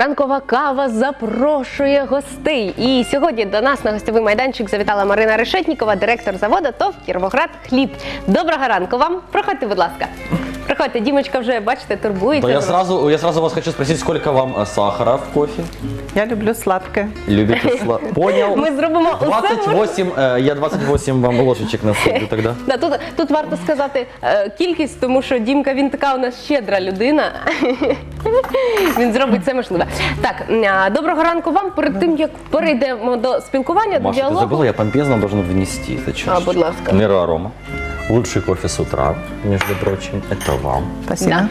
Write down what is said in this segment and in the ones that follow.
ранкова кава запрошує гостей. І сьогодні до нас на гостєвий майданчик завітала Марина Решетнікова, директор заводу ТОВ Кіровоград Хліб. Доброго ранку вам. Проходьте, будь ласка. Проходьте, Дімочка вже бачите, турбується. То я за вас. сразу, я сразу вас хочу спросить, сколько вам э, сахара в кофе? Я люблю сладкое. Любите сла- Понял. Ми зробимо усе. можливе. 28, э, я 28 вам ложечек насыплю тогда. Да, тут, тут варто сказати е, кількість, тому що Дімка він така у нас щедра людина. він зробить це можливе. Так, а, доброго ранку вам. Перед тим як перейдемо до спілкування, до Маша, ты діалогу. забыла, я помпезно должен внести это чашечку. А, будь ласка. Нера Арома. Лучший кофе с утра, между прочим. Это вам. Спасибо. Да.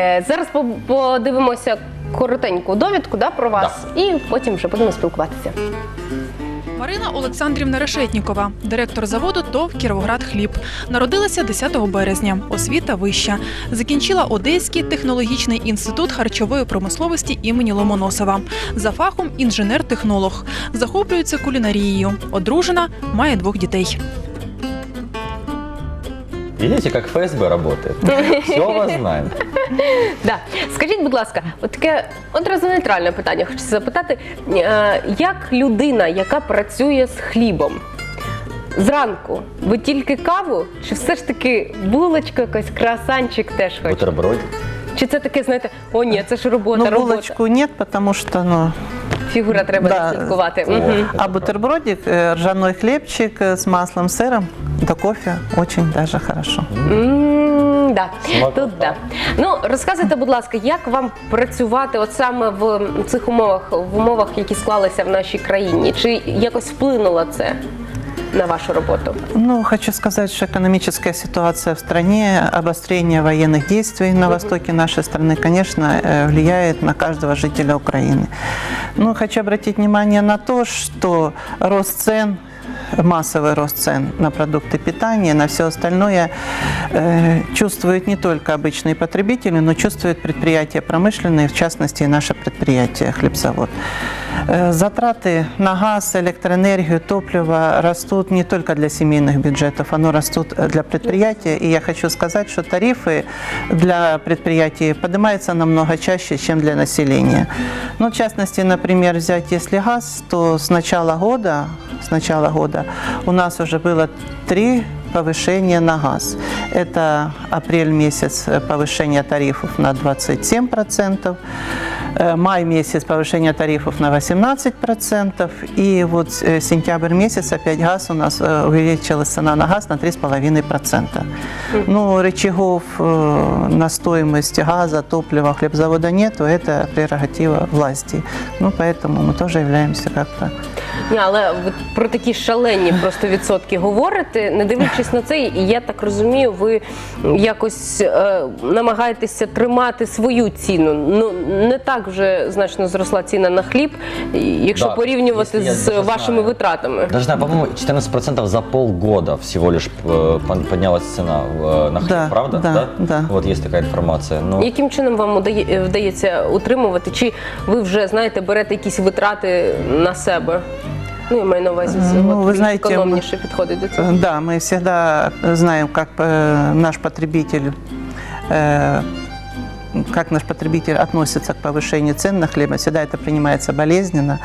Е, зараз по- подивимося коротеньку довідку да, про вас, і потім вже будемо спілкуватися. Марина Олександрівна Решетнікова, директор заводу ТОВ Кіровоград Хліб. Народилася 10 березня. Освіта вища. Закінчила Одеський технологічний інститут харчової промисловості імені Ломоносова. За фахом інженер-технолог. Захоплюється кулінарією. Одружена, має двох дітей. Видите, как ФСБ работает? Все вас знаем. Да. Скажіть, будь ласка, от таке одразу нейтральне питання хочу запитати. Е, Як людина, яка працює з хлібом, зранку ви тільки каву, чи все ж таки булочка, якась круасанчик теж хочете? Бутербродик. Чи це таке, знаєте, о ні, це ж робота, Ну, робота. булочку нет, потому что, ну, Фігура треба Да. слідкувати. О. Мгм. а бутербродик, э, ржаной хлебчик э, с маслом, сыром, да кофе очень даже хорошо. М, Да, Смакота. тут да. Ну розказуйте, будь ласка, як вам працювати от саме в цих умовах, в умовах, які склалися в нашій країні? Чи якось вплинуло це на вашу роботу? Ну, хочу сказать, что экономическая ситуация в стране, обострение военных действий на востоке нашей страны, конечно, э, влияет на каждого жителя Украины. Ну, хочу обратить внимание на то, что рост цен массовый рост цен на продукты питания, на все остальное э, чувствуют не только обычные потребители, но чувствуют предприятия промышленные, в частности, и наше предприятие «Хлебзавод». Затраты на газ, электроэнергию, топливо растут не только для семейных бюджетов, оно растут для предприятия. И я хочу сказать, что тарифы для предприятий поднимаются намного чаще, чем для населения. Ну, в частности, например, взять если газ, то с начала года, с начала года у нас уже было три повышения на газ. Это апрель месяц повышение тарифов на 27%, э, май месяц повышение тарифов на 18%, и вот э, сентябрь месяц опять газ у нас э, увеличилась цена на газ на 3,5%. Ну, рычагов э, на стоимость газа, топлива, хлебзавода нету, это прерогатива власти. Ну, поэтому мы тоже являемся как-то Ні, але ви про такі шалені просто відсотки говорите, не дивлячись на це, і я так розумію, ви якось е, намагаєтеся тримати свою ціну. Ну не так вже значно зросла ціна на хліб, якщо Да, порівнювати якщо я з даже вашими знаю. витратами. Даже знаю, по-моему, 14% за полгода всего лишь э, пон- поднялась цена э, на хлеб, Да, правда? да, да. Вот есть такая информация. Ну, Яким чином вам удає- вдається утримувати? Чи ви вже знаєте, берете якісь витрати на себе? Ну, я маю на увазі, Ну, от ви більш знаєте, економніше підходить до цього. Э, Да, мы всегда знаем, как э, наш потребитель э, как наш потребитель относится к повышению цен на хлеб, всегда это принимается болезненно.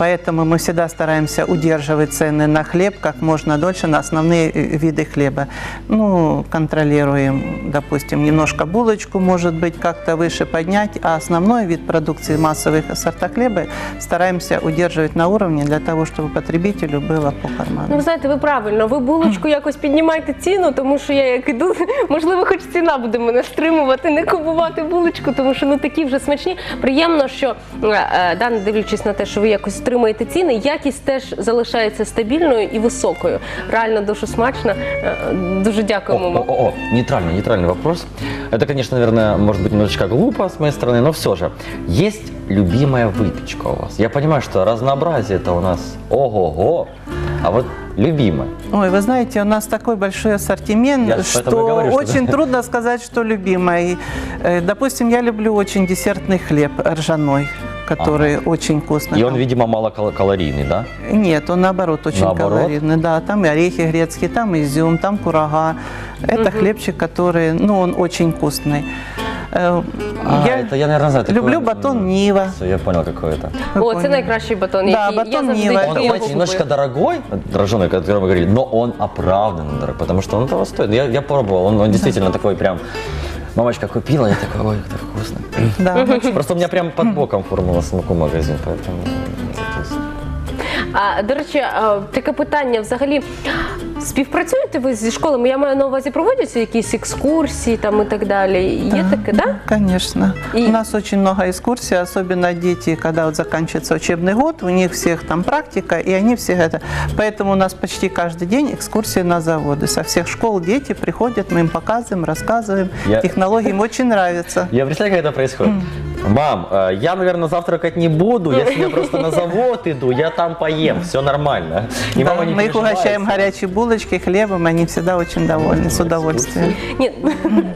Поэтому мы всегда стараемся удерживать цены на хлеб как можно дольше на основные э, виды хлеба. Ну, контролируем, допустим, немножко булочку, может быть, как-то выше поднять, а основной вид продукции массовых сорта хлеба стараемся удерживать на уровне для того, чтобы потребителю было по карману. Ну, ви знаєте, ви правильно, ви булочку якось піднімайте ціну, тому що я як іду, можливо, хоч ціна буде мене стримувати, не купувати булочку, тому що ну такі вже смачні. Приємно, що е, е, да, не дивлячись на те, що ви якось стримуєте ціни, якість теж залишається стабільною і високою. Реально дуже смачно. Е, Дуже О, дякуємо о, вам. о, о, нейтральный, нейтральный вопрос. Это, конечно, наверное, может быть немножечко глупо с моей стороны, но все же. Есть любимая выпечка у вас? Я понимаю, что разнообразие это у нас ого-го, а вот любимая. Ой, вы знаете, у нас такой большой ассортимент, Я ж что поэтому и говорю, что очень да. трудно сказать, что любимый. Э, Допустим, я люблю очень десертный хлеб ржаной, который очень вкусный. И он, видимо, малокалорийный, да? Нет, он наоборот очень Наоборот? калорийный. Да, там и орехи грецкие, там изюм, там курага. Это хлебчик, который, ну, он очень вкусный. Э, А, я это я, наверное, знаю. такое, люблю батон Нива. Всё, я понял, какой это. Вы О, це поняли. найкращий батон, Да, я батон Ніва. Он, знаете, купую. немножечко дорогой, дороженый, о котором вы говорили, но он оправданно дорогой, потому что он того стоит. Я, я пробовал, он, он действительно такой прям... Мамочка купила, я такой, ой, это вкусно. Да, Просто у меня прям под боком формула с магазин, поэтому... это А, до речі, а, таке питання взагалі. Співпрацюєте ви зі школами? Я маю на увазі, проводяться якісь екскурсії там і так далі. Є таке, да? Конечно. И- У нас очень много экскурсий, особенно дети, когда вот заканчивается учебный год, у них всех там практика, и они все это. Поэтому у нас почти каждый день экскурсии на заводы. Со всех школ дети приходят, мы им показываем, рассказываем. Я- Технологии им очень нравятся. Я представляю, как это происходит. Мам, э, я, наверное, завтракать не буду, я сегодня просто на завод иду, я там поем, все нормально. И Да, мама не мы их угощаем переживает. горячей булочкой, хлебом, они всегда очень довольны, с удовольствием. Ні,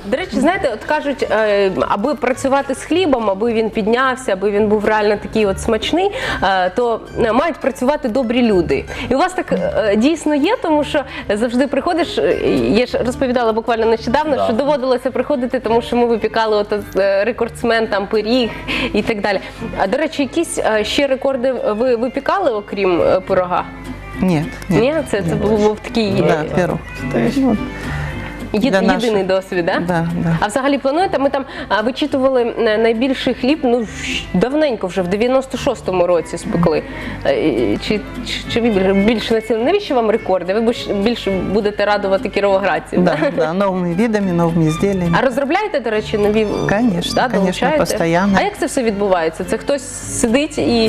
до речі, знаєте, от кажуть, е, аби працювати з хлібом, аби він піднявся, аби він був реально такий от смачний, е, то е, мають працювати добрі люди. І у вас так е, дійсно є, тому що завжди приходиш. е, Я ж розповідала буквально нещодавно, Да. що доводилося приходити, тому що ми випікали от е, рекордсмен там пиріг і так далі. А до речі, якісь е, ще рекорди ви випікали, окрім е, пирога? Ні, ні. Ні, це, це був, був такий е, Да, пирог. Ну, Є- Для наших- єдиний досвід, да? Да, да. А взагалі плануєте? Ми там а, вичитували е, найбільший хліб, ну щ- давненько вже в 96-му році спекли. Е, Чи, чи, чи ви більше- більше націлені? Навіщо вам рекорди? Ви більш- більше будете радувати кіровоградців. Да, да, новыми видами, новыми изделиями. А розробляєте, до речі, нові Конечно, да, конечно, долучаєте? постоянно. А як це все відбувається? Це хтось сидить і,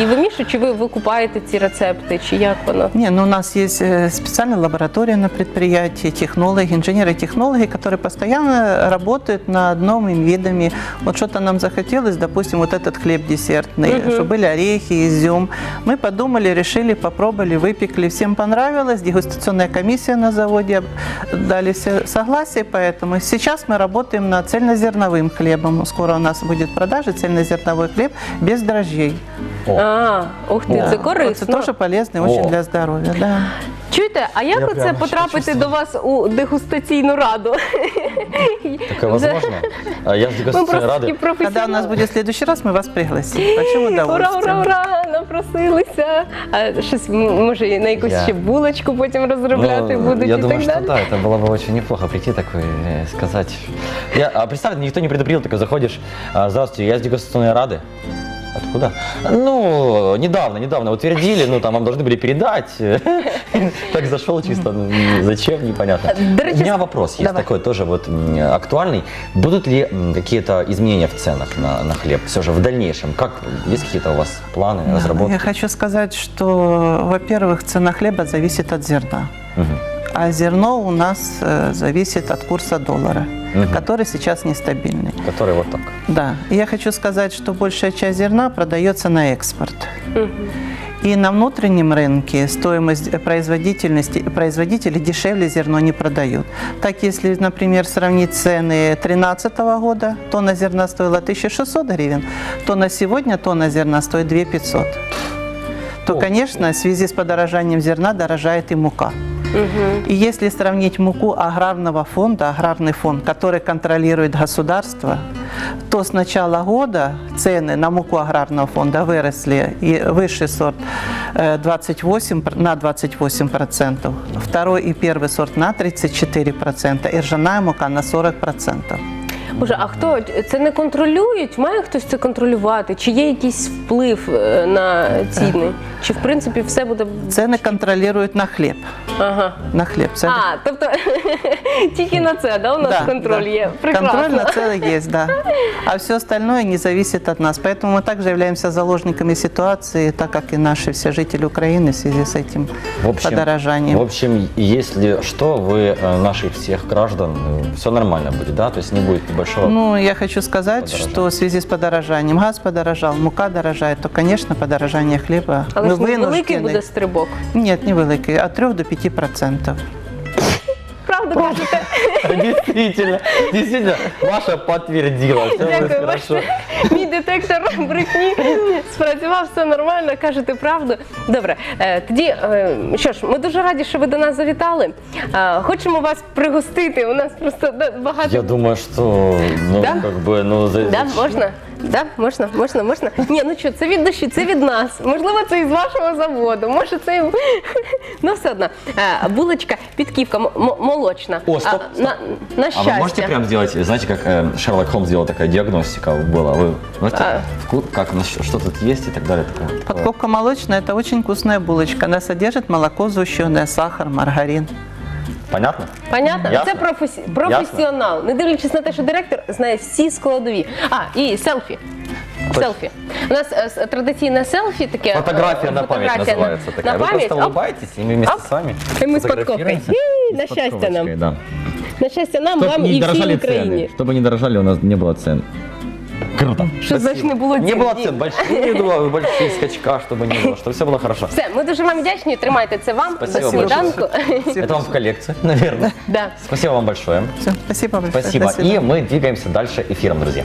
і вимішує, чи ви викупаєте ці рецепти, чи як воно? Не, ну у нас есть э, специальная лаборатория на предприятии, технологи, Инженеры-технологи, которые постоянно работают над новыми видами. Вот что-то нам захотелось, допустим, вот этот хлеб десертный, что были орехи, изюм. Мы подумали, решили, попробовали, выпекли, всем понравилось. Дегустационная комиссия на заводе дали все согласие, поэтому сейчас мы работаем над цельнозерновым хлебом. Скоро у нас будет в продаже цельнозерновой хлеб без дрожжей. А, ух ти, Да. Вот корисно. Это тоже полезно и очень О. для здоровья. Да. Чуєте, а як Я оце прямо потрапити щас до вас у дегустаційну раду? Такое возможно? А Я с Ми дегустацией просто рады. такі Когда у нас професіонали. будет в следующий раз, мы вас пригласим. Большим Ура, удовольствием. ура, ура! Напросилися. А щось м, може на якусь Я- ще булочку потім розробляти Ну, будуть я і думаю, так что далі. да, это было бы очень неплохо прийти такой, э, сказать. Я, а представь, никто не предупредил, такой заходишь, а, здравствуйте, я с дегустационной рады. Откуда? Ну, недавно, недавно утвердили, ну там вам должны были передать. Так зашел чисто, ну, зачем, непонятно. До У речі, меня вопрос есть давай. такой тоже вот м, актуальный. Будут ли м, какие-то изменения в ценах на, на хлеб все же в дальнейшем? Как, есть какие-то у вас планы, Да, разработки? Я хочу сказать, что, во-первых, цена хлеба зависит от зерна. А зерно у нас э, зависит от курса доллара, Мгм. который сейчас нестабильный. Который вот так. Да. И я хочу сказать, что большая часть зерна продается на экспорт. И на внутреннем рынке стоимость э, производительности, производители дешевле зерно не продают. Так, если, например, сравнить цены 2013 года, тонна зерна стоила 1600 гривен, то на сегодня тонна зерна стоит 2500. То, конечно, в связи с подорожанием зерна дорожает и мука. И если сравнить муку аграрного фонда, аграрный фонд, который контролирует государство, то с начала года цены на муку аграрного фонда выросли. И высший сорт э, 28, пр- на 28%, второй и первый сорт на 34%, и ржаная мука на 40%. Боже, а хто це не контролюють? Має хтось це контролювати? Чи є якийсь вплив е, на ціни? Чи в принципі все буде Цены контролируют на хлеб. ага? На хлеб. Цены- А, тобто тільки на це, да, у нас Да, контроль да. є. Прекрасно. Контроль на целый есть, да. А все остальное не зависит от нас. Поэтому мы также являемся заложниками ситуации, так как и наши все жители Украины в связи с этим В общем, подорожанием. В общем, если что, вы э, наших всех граждан, все нормально будет, да? То есть не будет большого... Ну, я хочу сказать, Подорожание. что в связи с подорожанием газ подорожал, мука дорожает, то, конечно, подорожание хлеба Але мы ж не великий вынуждены. буде стрибок. Нет, не великий, от 3 до 5 процентов. Действительно, действительно, Маша подтвердила, все Дякую, хорошо. бачите, мій детектор брехні спрацював, все нормально, кажете правду. Добре, е, тоді е, що ж, ми дуже раді, що ви до нас завітали. Е, Хочемо вас пригостити. У нас просто да, багато. Я думаю, что, ну, Да? как бы, ну, за- Да, можна? Да, можна, можна, можна. Ні, ну що, це від душі, це від нас. Можливо, це із вашого заводу. Може, це і- ну все одно. Е, Булочка, підківка, м- м- молочна. О, стоп, А, На, на А щастя. вы можете прям сделать, знаете, как э, Шерлок Холмс делал такая диагностика была? Вы можете, А. вку- как, на что, что тут есть и так далее? Такое, такое. Подковка молочная – это очень вкусная булочка. Она содержит молоко сгущенное, сахар, маргарин. Понятно? Понятно? Ясно? Це професі... професіонал. Не дивлячись на те, що директор знає всі складові. А, і селфі. Точно. Селфі. У нас е, с- традиційне селфі таке. Фотография е, на память фотографія называется такая. На Вы пам'ять. просто Оп, улыбаетесь, и мы вместе Оп. с вами И мы с подкопкой. фотографируемся. Ей, И на с счастье подкорочкой, нам. Да. На щастя нам, Чтоб вам не і всій дорожали Україні. цены. Чтобы не дорожали, у нас не было цен. Круто. Що значить не було Не цін? было Ні. цен, больших, не было больших скачка, чтобы не было, чтобы все было хорошо. Все, ми дуже вам вдячні. Тримайте це вам Спасибо за сніданку. Это вам в коллекцию, наверное. да. Спасибо вам большое. Все, спасибо большое. Спасибо. До свидания. И мы двигаемся дальше эфиром, друзья.